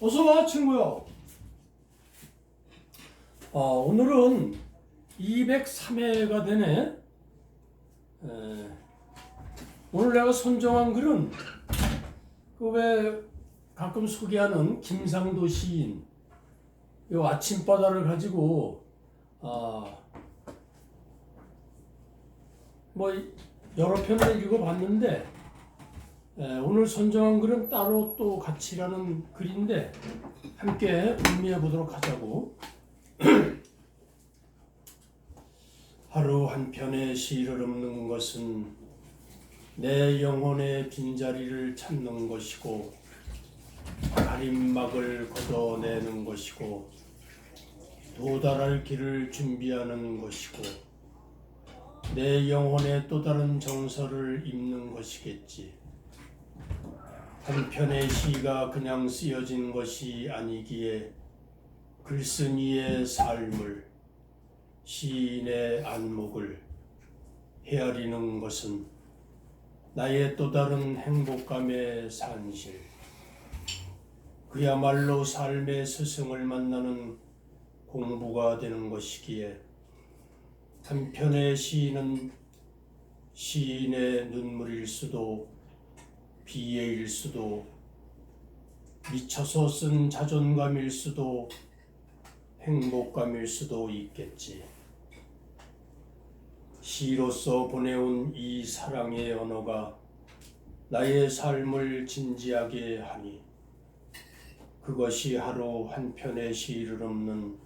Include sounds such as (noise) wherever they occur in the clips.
어서 와 친구야. 아, 오늘은 203회가 되네. 에, 오늘 내가 선정한 글은 그 왜 가끔 소개하는 김상도 시인 요 아침바다를 가지고 아, 뭐 여러 편을 읽어봤는데 에, 오늘 선정한 글은 따로 또 같이 라는 글인데 함께 음미해 보도록 하자고. (clears throat) 하루 한 편의 시를 읊는 것은 내 영혼의 빈자리를 찾는 것이고 가림막을 걷어내는 것이고 도달할 길을 준비하는 것이고 내 영혼의 또 다른 정서를 입는 것이겠지. 한 편의 시가 그냥 쓰여진 것이 아니기에 글쓴이의 삶을 시인의 안목을 헤아리는 것은 나의 또 다른 행복감의 산실. 그야말로 삶의 스승을 만나는 공부가 되는 것이기에 한편의 시인은 시인의 눈물일 수도 비애일 수도 미쳐서 쓴 자존감일 수도 행복감일 수도 있겠지. 시로서 보내온 이 사랑의 언어가 나의 삶을 진지하게 하니 그것이 하루 한 편의 시를 읊는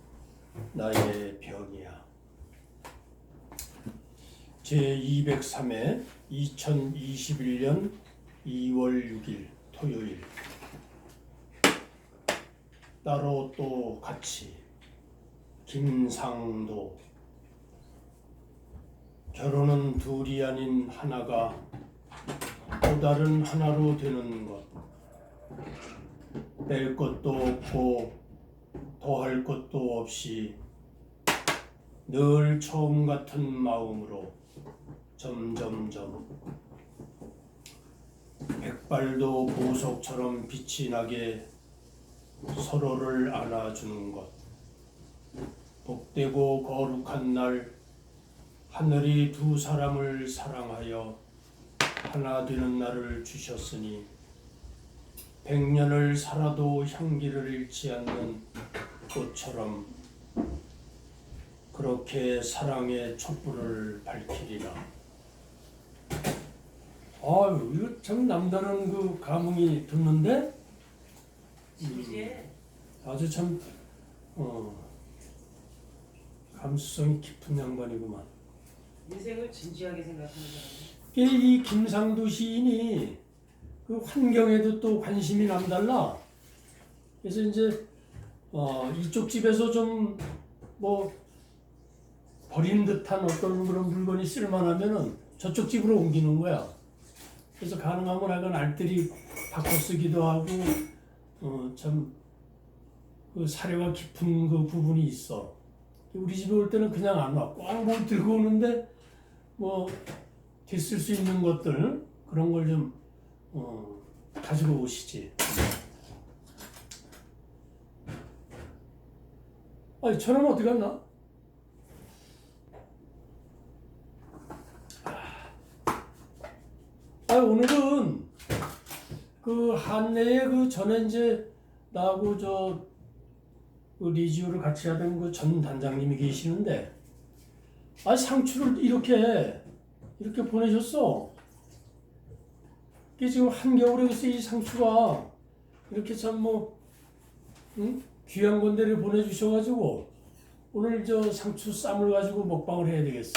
나의 병이야. 제 203회 2021년 2월 6일 토요일. 따로 또 같이 김상도. 결혼은 둘이 아닌 하나가 또 다른 하나로 되는 것. 뺄 것도 없고 더할 것도 없이 늘 처음 같은 마음으로 점점점 백발도 보석처럼 빛이 나게 서로를 안아주는 것. 복되고 거룩한 날 하늘이 두 사람을 사랑하여 하나 되는 날을 주셨으니 백년을 살아도 향기를 잃지 않는 꽃처럼 그렇게 사랑의 촛불을 밝히리라. 아유 이거 참 남다른 그 감흥이 듣는데 진지해. 아주 참 어, 감수성이 깊은 양반이구만. 인생을 진지하게 생각하는 사람. 이, 이 김상도 시인이 그 환경에도 또 관심이 남달라. 그래서 이제 어, 이쪽 집에서 좀 뭐 버린 듯한 어떤 그런 물건이 쓸만하면은 저쪽 집으로 옮기는 거야. 그래서 가능하면 약간 알뜰히 바꿔 쓰기도 하고 어, 참그 사례가 깊은 그 부분이 있어. 우리 집에 올 때는 그냥 안 와. 꽉뭘 들고 오는데 뭐 됐을 수 있는 것들 그런 걸좀 어, 가지고 오시지. 아니 저놈 어디 갔나? 아 오늘은 그 한내에 그 전에 이제 나하고 저 그 리지오를 같이 하던 그 전 단장님이 계시는데 아 상추를 이렇게 이렇게 보내셨어. 이게 지금 한겨울에 글쎄 이 상추가 이렇게 참뭐 응? 귀한 건데를 보내주셔가지고 오늘 저 상추 쌈을 가지고 먹방을 해야 되겠어.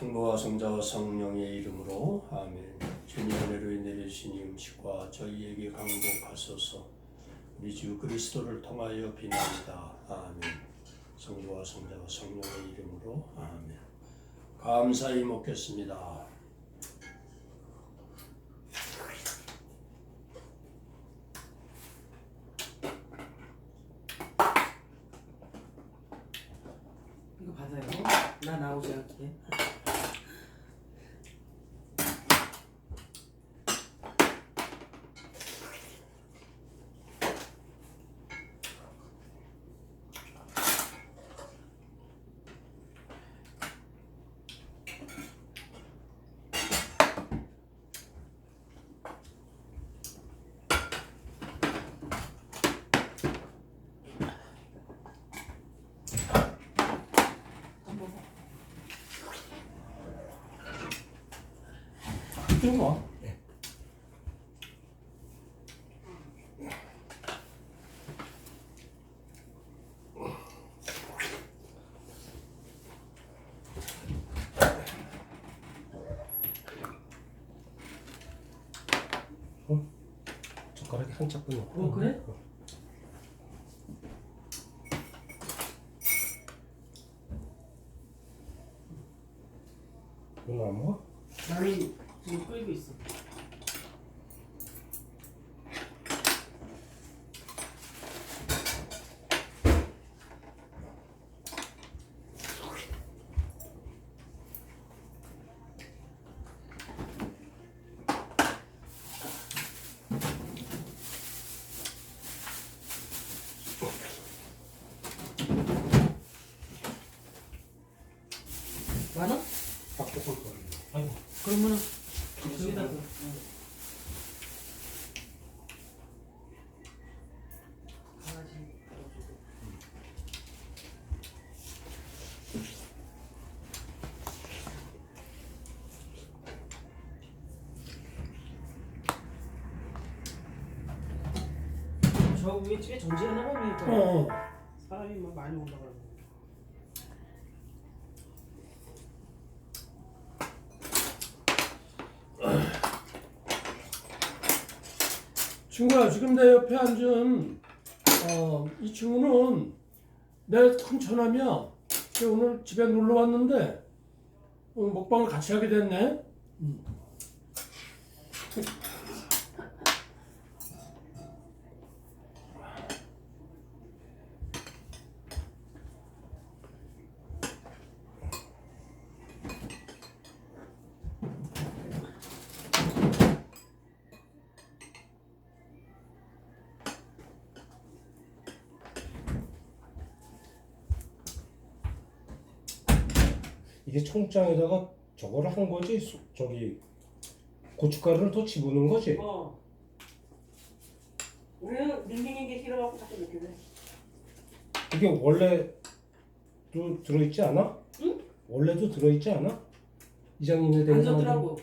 성부와 성자와 성령의 이름으로 아멘. 주님 은혜로 내려주신 이 음식과 저희에게 강복하소서. 우리 주 그리스도를 통하여 비나이다. 아멘. 성부와 성자와 성령의 이름으로 아멘. 감사히 먹겠습니다. 뜨거 네. 어? 한 짝뿐 넣고. 어, 그래? 어. 위에 집에 전지 하나만 위에 있다. 어. 사람이 막 많이 온다 그러고. 친구야 지금 내 옆에 앉은 어, 이 친구는 내 큰 처남이야. 걔 오늘 집에 놀러 왔는데 어, 먹방을 같이 하게 됐네. 음. 청장에다가 저거를 한 거지? 수- 저기 고춧가루를 더 집어넣은 거지? 어. 우리는 닝닝인 게 싫어갖고 자꾸 이렇게 돼. 이게 원래도 들어있지 않아? 응? 원래도 들어있지 않아? 이장님네 안 되는 줬더라고.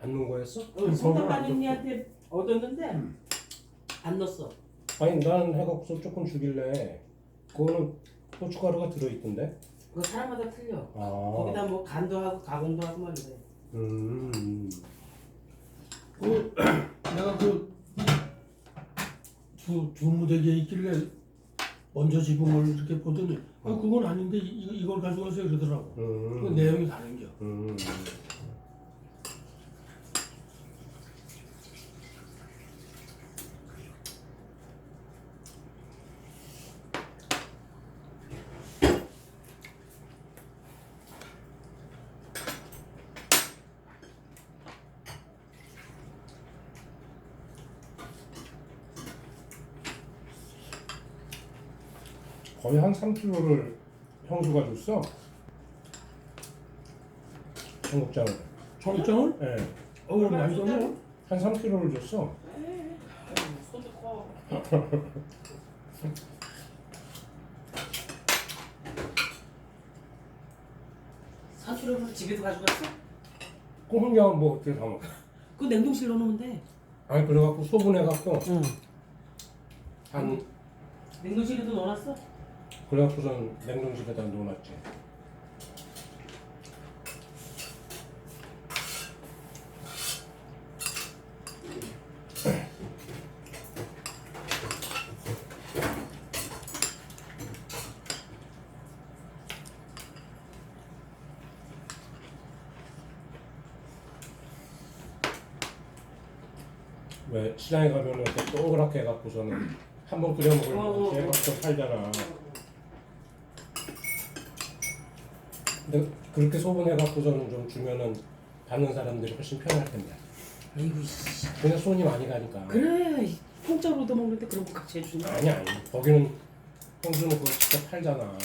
안 넣은 거였어? 어, 성당마님한테 얻었는데 안 넣었어. 아니 난 해갖고서 조금 주길래 그거는 고춧가루가 들어있던데? 그거 사람마다 틀려. 아, 거기다 뭐 간도 하고 가공도 하고 막 이래. 음, 그 (clears throat) 내가 그 두, 두 무대기에 있길래 먼저 걸 이렇게 보더니 아 그건 아닌데 이, 이걸 가져가서 이러더라고. 그 음, 내용이 다른 겨. 음. 3kg를 형수가 줬어. 청국장을. 청장을? 예. 어 많이 줬네. 한 3kg를 줬어. 소주 커. 사투를 집에도 가져갔어? 그냥 뭐 어떻게 다 먹어. 그 냉동실 넣어놓으면 돼. 아니 그래갖고 소분해갖고 응. 한 냉동실에도 넣어놨어? 그래갖고선 냉동실에다 넣어놨지. 왜 시장에 가면은 이렇게 동그랗게 해갖고서는 한 번 끓여 먹으면 어. 이렇게 해갖고 팔잖아. 근데 그렇게 소분해갖고서는 좀 주면은 받는 사람들이 훨씬 편할 텐데. 아이고 씨. 그냥 손이 많이 가니까. 그래 공짜로 얻어먹는데 그런 거 같이 해주냐? 아니 아니. 거기는 형수는 그거 직접 팔잖아.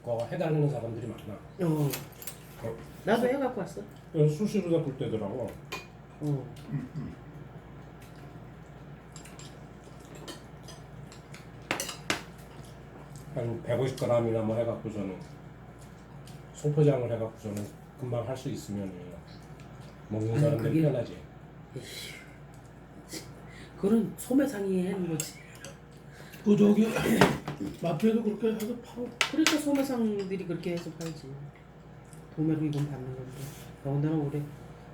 그거 해달라는 사람들이 많아. 어. 나도 해 갖고 왔어. 그래서 수시로다 볼 때더라고. 어. 한 150g이나 뭐 해갖고서는 소포장을 해갖고서는 금방 할 수 있으면 먹는 아니, 사람들이 그게- 편하지. 그런 소매상이 하는 거지. 그 저기 (coughs) 마트에도 그렇게 해서 팔아. 그러니까 소매상들이 그렇게 해서 팔지. 도매로 이건 받는 건데. 더군다나 올해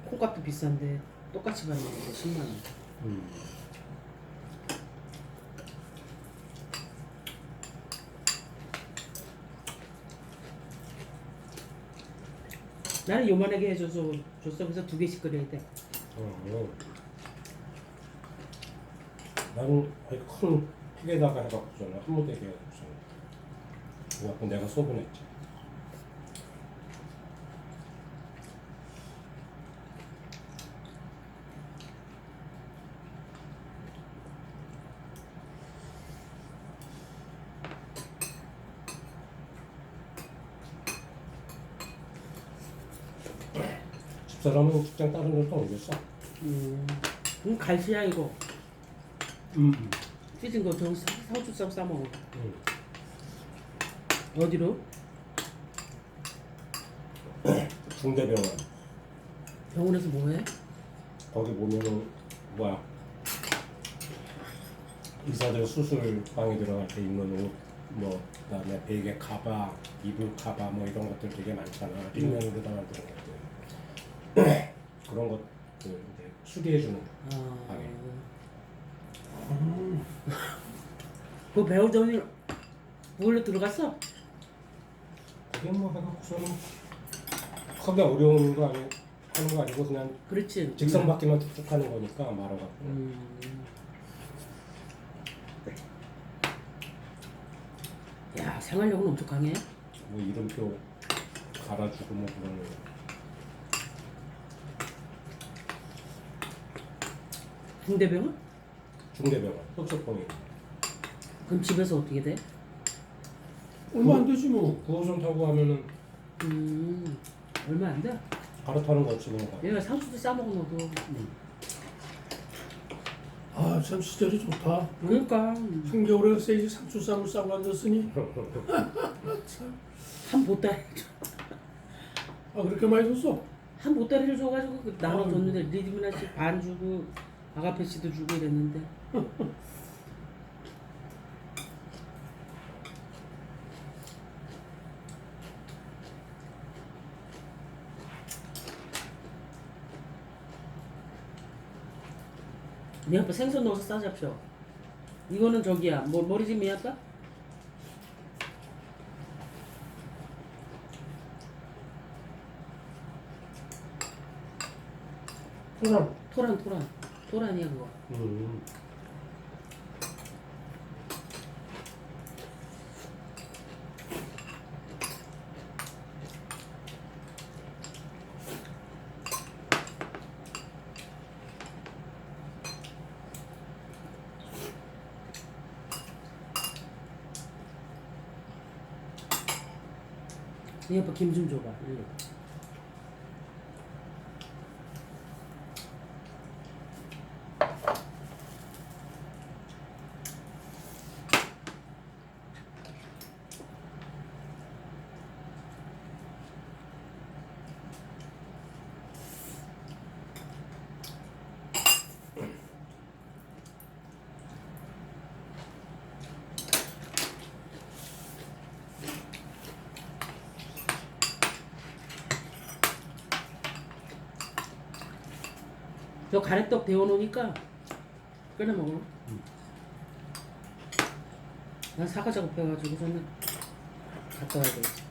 콩값도 비싼데 똑같이 받는 건데 10만 원. 음. 나는 요만하게 해줘서 줬어. 그래서 두 개씩 끓여야 돼. 어, 어. 나는 큰 팩에다가 해갖고서는 한 무대게 해갖고서는 그래갖고 내가 소분했지. 집사람은 직장 다른 데로 또 옮겼어. 음. 그럼 갈치야 이거. 음. 음. 찢은 거 저기 사- 사우추쌈 싸 먹어. 음. 어디로? 중대병원 병원에서 뭐해? 거기 보면은 뭐야 의사들 수술 방에 들어갈 때 입는 옷, 뭐 그다음에 베개 카바, 이불 카바 뭐 이런 것들 되게 많잖아. 린넨으로 다 만드는 것들 그런 것들 이제 수리해 주는 거. 아. 방에. (laughs) 그 배우더니 그걸로 들어갔어? 그게 뭐 해갖고서는 크게 어려운 거 아니 하는 거 아니고 그냥 그렇지. 직선 받기만 툭툭 하는 거니까 말아갖고. 음. 야 생활력은 엄청 강해. 뭐 이름표 갈아주고 뭐 그러는 중대병원? 중대병원 흑석봉이 그럼 집에서 어떻게 돼? 얼마 안 되지 뭐. 9호선 타고 가면은 음 얼마 안 돼. 갈아타는 거 없이 그냥 가. 얘가 상추도 싸먹어 너도. 아 참 시절이 좋다. 그러니까 한겨울에 글쎄 이제 상추 쌈을 싸고 앉았으니 (laughs) 한 보따리 아 그렇게 많이 줬어? 한 보따리를 줘가지고 그 나눠줬는데 리드미나 씨반 주고 아가페 씨도 주고 이랬는데. 내 아빠 생선 넣어서 싸잡쇼. 이거는 저기야. 뭐 머리집 미 아빠? 토랑. 토란 토란 토란이야 그거. 음. 네 아빠 김 좀 줘봐. 일로. 저 가래떡 데워놓으니까 끓여 먹어. 난 사과 작업해가지고 저는 갔다 와야 돼.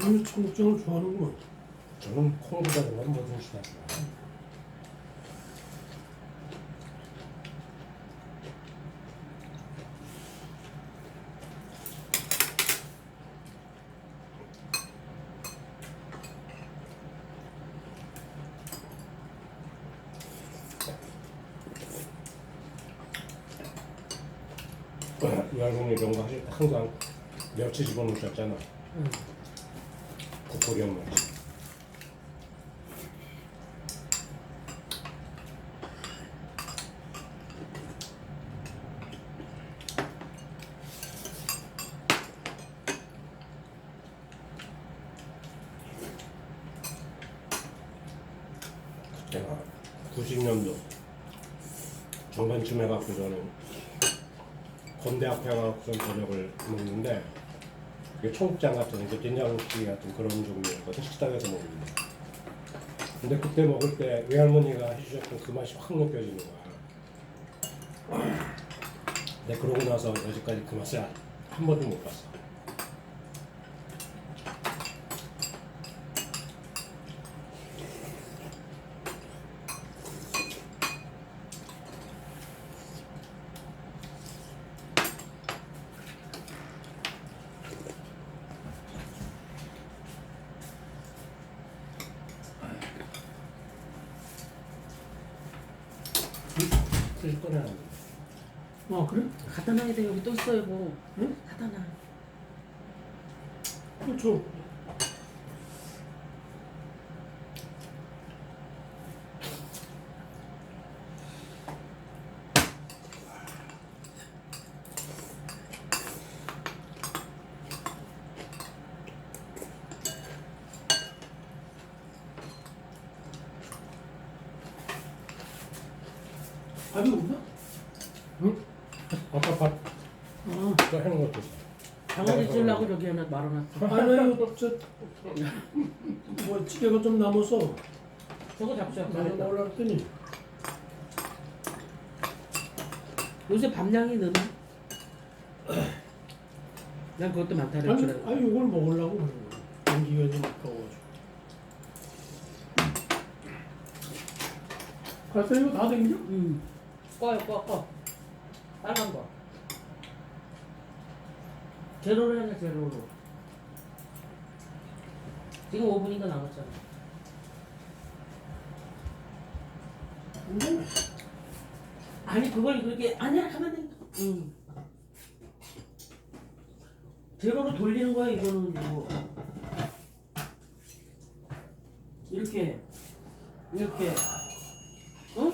오늘 청국장을 좋아하는구나. 저는 콩보다 그런 모든 시간. 이 알몸이 이런 거 하실 때 항상 멸치 집어넣으셨잖아. 응. 멸치. 그때가 90년도 중반쯤 해갖고 저는 건대 앞에 가서 저녁을 먹는데 청국장 같은 이제 된장국찌 같은 그런 종류였거든 식당에서 먹는데. 근데 그때 먹을 때 외할머니가 해주셨던 그 맛이 확 느껴지는 거야. 근데 그러고 나서 여지까지 그 맛을 한 번도 못 봤어 쓸 거는 아 그래? 갖다 놔야 돼 여기 또 있어요 뭐. 응? 갖다 놔. 그렇죠. 밥이 없나? 응? 아까 밥 아, 저 해놓은 것도 강아지 주려고 저기 하나 말아놨어. 아니 저뭐 찌개가 좀 남아서 저거 잡수야. 먹으려 했더니 요새 밥량이 느나? 난 그것도 많다 아니, 그랬더라. 아니 이걸 먹으려고 그러는 거야. 연기가 좀 아까워가지고. 갈때 이거 다 댕겨? 응. 꺼요 꺼 꺼. 빨간 거. 제로로 해라 제로로. 지금 5분인가 남았잖아. 근데 아니 그걸 그렇게 아니야 가만 히 응. 제로로 돌리는 거야 이거는 뭐 이렇게 이렇게 응?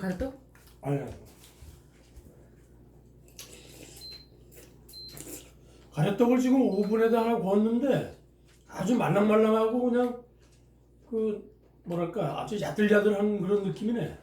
너도 하나 줘 갈까? 아니 가래떡을 지금 오븐에다 하나 구웠는데 아주 말랑말랑하고 그냥 그 뭐랄까 아주 야들야들한 그런 느낌이네.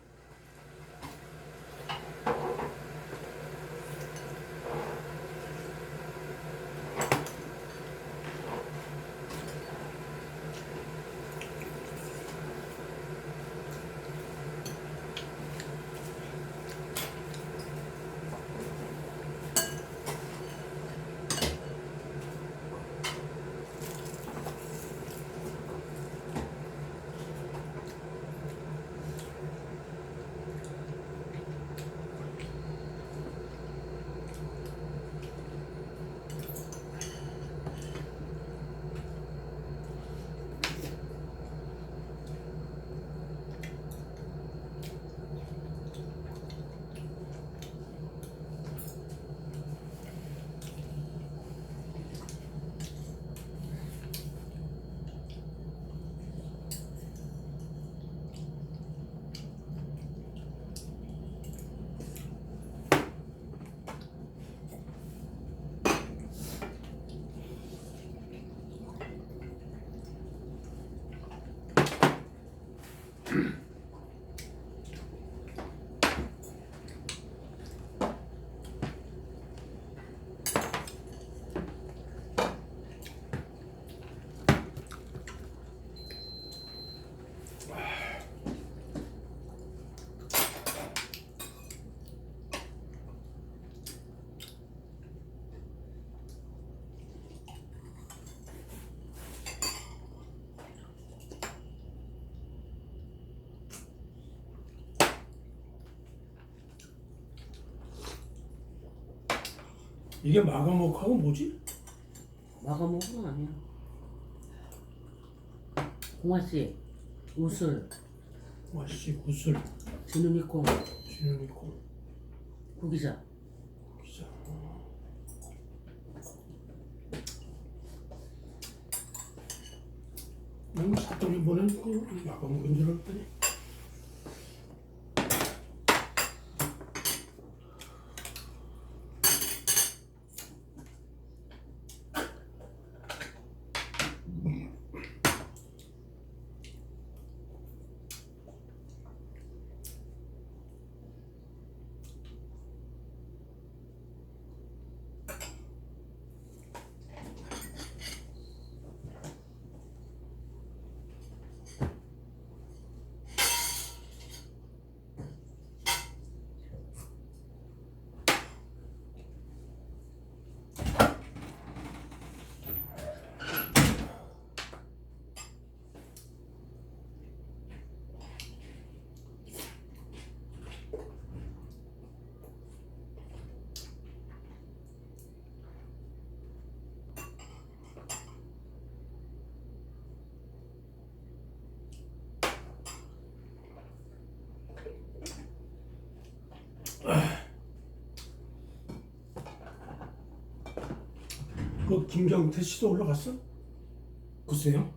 이게 마가목하고 뭐지? 와가먹은 아니야. 공아 씨, 우슬, 와씨 구슬 진훈이 콩, 지는 있고 구기자. 기자. 난 사돈 이번엔 그 먹은 줄 알았더니 그 김경태 씨도 올라갔어? 글쎄요.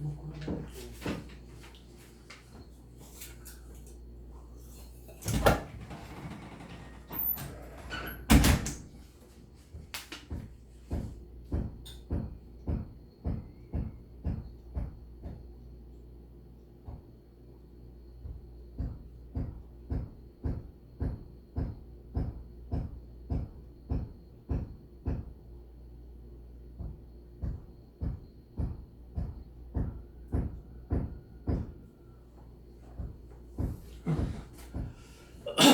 Микола.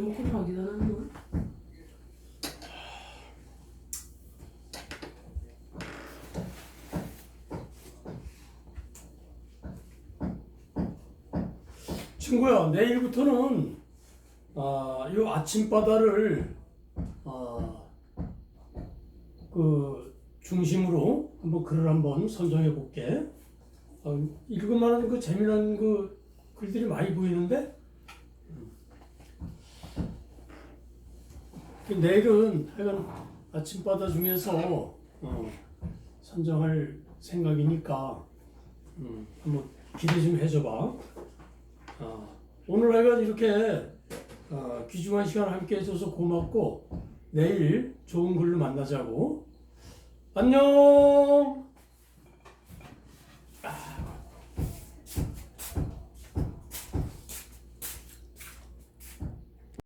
뭐 그런 거. 하는 거. 친구야, 내일부터는 아, 요 아침바다를 아, 그 중심으로 한번 글을 한번 선정해 볼게. 아, 읽을만한 그 재미난 그 글들이 많이 보이는데 그 내일은 하여간 아침바다 중에서 어, 선정할 생각이니까 음, 한번 기대 좀 해줘봐. 아, 오늘 하여간 이렇게 어, 귀중한 시간 함께 해줘서 고맙고 내일 좋은 글로 만나자고 안녕